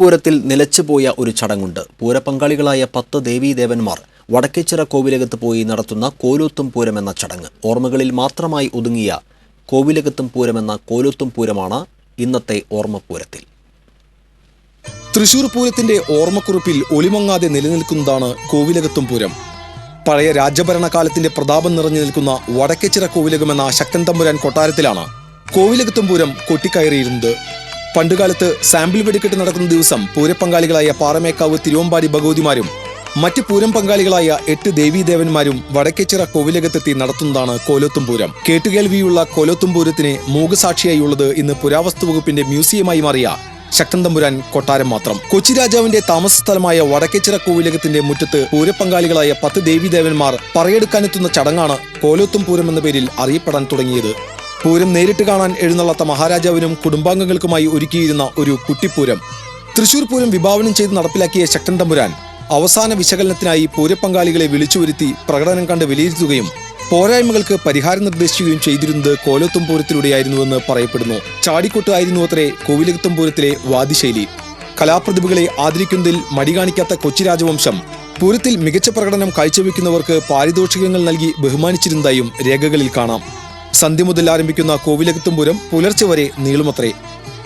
പൂരത്തിൽ നിലച്ചുപോയ ഒരു ചടങ്ങുണ്ട്. പൂരപങ്കാളികളായ പത്ത് ദേവീദേവന്മാർ വടക്കേച്ചിറ കോവിലകത്ത് പോയി നടത്തുന്ന കോലൂത്തും പൂരം എന്ന ചടങ്ങ്. ഓർമ്മകളിൽ മാത്രമായി ഒതുങ്ങിയ കോവിലകത്തും പൂരം എന്ന കോലൂത്തും പൂരമാണ് ഇന്നത്തെ ഓർമ്മപൂരത്തിൽ. തൃശൂർ പൂരത്തിന്റെ ഓർമ്മക്കുറിപ്പിൽ ഒളിമങ്ങാതെ നിലനിൽക്കുന്നതാണ് കോവിലകത്തും പൂരം. പഴയ രാജഭരണകാലത്തിന്റെ പ്രതാപം നിറഞ്ഞു നിൽക്കുന്ന വടക്കേച്ചിറ കോവിലകം എന്ന ശക്തൻ തമ്പുരാൻ കൊട്ടാരത്തിലാണ് കോവിലകത്തും പൂരം കൊട്ടിക്കയറിയിരുന്നത്. പണ്ടുകാലത്ത് സാമ്പിൾ വെടിക്കെട്ട് നടക്കുന്ന ദിവസം പൂരപ്പങ്കാളികളായ പാറമേക്കാവ് തിരുവമ്പാടി ഭഗവതിമാരും മറ്റ് പൂരം പങ്കാളികളായ എട്ട് ദേവീദേവന്മാരും വടക്കേച്ചിറ കോവിലകത്തെത്തി നടത്തുന്നതാണ് കോലോത്തും പൂരം. കേട്ടുകേൾവിയുള്ള കോലോത്തും പൂരത്തിന് മൂകസാക്ഷിയായുള്ളത് ഇന്ന് പുരാവസ്തു വകുപ്പിന്റെ മ്യൂസിയമായി മാറിയ ശക്തൻ തമ്പുരാൻ കൊട്ടാരം മാത്രം. കൊച്ചി രാജാവിന്റെ താമസ സ്ഥലമായ വടക്കേച്ചിറ കോവിലകത്തിന്റെ മുറ്റത്ത് പൂരപ്പങ്കാളികളായ പത്ത് ദേവീദേവന്മാർ പറയെടുക്കാനെത്തുന്ന ചടങ്ങാണ് കോലോത്തും പൂരം എന്ന പേരിൽ അറിയപ്പെടാൻ തുടങ്ങിയത്. പൂരം നേരിട്ട് കാണാൻ എഴുന്നള്ളത്ത മഹാരാജാവിനും കുടുംബാംഗങ്ങൾക്കുമായി ഒരുക്കിയിരുന്ന ഒരു കുട്ടിപ്പൂരം. തൃശൂർ പൂരം വിഭാവനം ചെയ്ത് നടപ്പിലാക്കിയ ശക്തൻ തമ്പുരാൻ അവസാന വിശകലനത്തിനായി പൂരപ്പങ്കാളികളെ വിളിച്ചുവരുത്തി പ്രകടനം കണ്ട് വിലയിരുത്തുകയും പോരായ്മകൾക്ക് പരിഹാരം നിർദ്ദേശിക്കുകയും ചെയ്തിരുന്നത് കോലോത്തും പൂരത്തിലൂടെയായിരുന്നുവെന്ന് പറയപ്പെടുന്നു. ചാടിക്കൊട്ട് ആയിരുന്നു അത്രേ കോവിലകത്തും പൂരത്തിലെ വാദിശൈലി കലാപ്രതിഭകളെ ആദരിക്കുന്നതിൽ മടി കാണിക്കാത്ത കൊച്ചി രാജവംശം പൂരത്തിൽ മികച്ച പ്രകടനം കാഴ്ചവെക്കുന്നവർക്ക് പാരിതോഷികങ്ങൾ നൽകി ബഹുമാനിച്ചിരുന്നതായും രേഖകളിൽ കാണാം. സന്ധ്യ മുതൽ ആരംഭിക്കുന്ന കോവിലകത്തുംപുരം പുലർച്ചെ വരെ നീളുമത്രേ.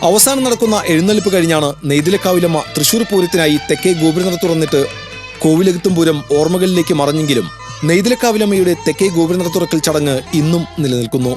അവസാനം നടക്കുന്ന എഴുന്നള്ളിപ്പ് കഴിഞ്ഞാണ് നെയ്തിലക്കാവിലമ്മ തൃശൂർ പൂരത്തിനായി തെക്കേ ഗോപുരനട തുറന്നിട്ട് കോവിലകത്തുംപുരം ഓർമ്മകളിലേക്ക് മറഞ്ഞെങ്കിലും നെയ്തിലക്കാവിലമ്മയുടെ തെക്കേ ഗോപുരനട തുറക്കൽ ചടങ്ങ് ഇന്നും നിലനിൽക്കുന്നു.